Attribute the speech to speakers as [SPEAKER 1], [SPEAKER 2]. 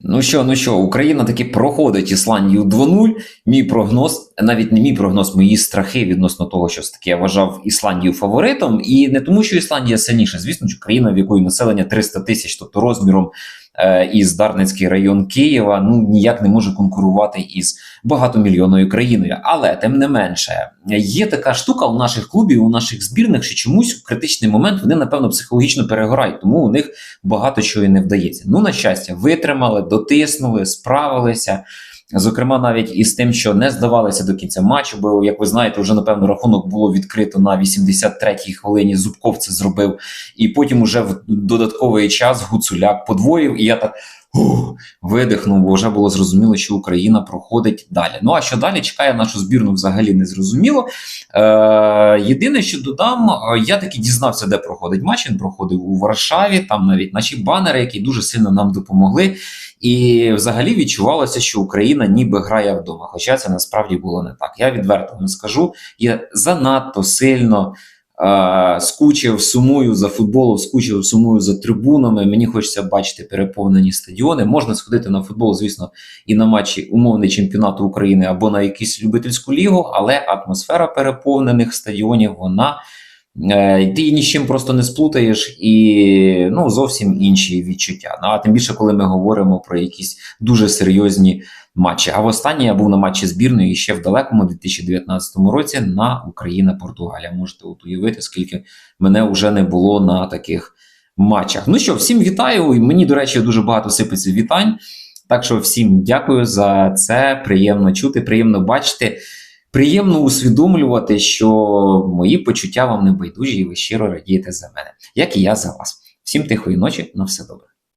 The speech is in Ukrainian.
[SPEAKER 1] Ну що, ну що, Україна таки проходить Ісландію 2-0. Мій прогноз, навіть не мій прогноз, мої страхи відносно того, що все-таки я вважав Ісландію фаворитом. І не тому, що Ісландія сильніша, звісно, що країна, в якої населення 300 тисяч, тобто розміром е, із Дарницький район Києва, ну ніяк не може конкурувати із багатомільйонною країною. Але тим не менше, є така штука у наших клубів, у наших збірних, що чомусь в критичний момент вони, напевно, психологічно перегорають, тому у них багато чого і не вдається. Ну, на щастя, витримали, дотиснули, справилися. Зокрема, навіть із тим, що не здавалися до кінця матчу, бо, як ви знаєте, вже напевно рахунок було відкрито на 83-й хвилині. Зубков це зробив, і потім уже в додатковий час Гуцуляк подвоїв. І я так видихнув, бо вже було зрозуміло, що Україна проходить далі. Ну а що далі чекає нашу збірну, взагалі не зрозуміло. Е, Єдине, що додам, я таки дізнався, де проходить матч. Він проходив у Варшаві. Там навіть наші банери, які дуже сильно нам допомогли. І взагалі відчувалося, що Україна ніби грає вдома. Хоча це насправді було не так. Я відверто вам скажу, я занадто сильно е, скучив, сумую за футболом, скучив, сумую за трибунами. Мені хочеться бачити переповнені стадіони. Можна сходити на футбол, звісно, і на матчі умовний чемпіонату України або на якусь любительську лігу, але атмосфера переповнених стадіонів вона. Е, Ти її ні з чим просто не сплутаєш, і ну зовсім інші відчуття. Ну а тим більше, коли ми говоримо про якісь дуже серйозні матчі. А в останній я був на матчі збірної ще в далекому 2019 році на Україна-Португалія. Можете от уявити, скільки мене вже не було на таких матчах. Ну що, всім вітаю. Мені, до речі, дуже багато сипеться вітань. Так що всім дякую за це. Приємно чути, приємно бачити. Приємно усвідомлювати, що мої почуття вам не байдужі, і ви щиро радієте за мене, як і я за вас. Всім тихої ночі, на все добре.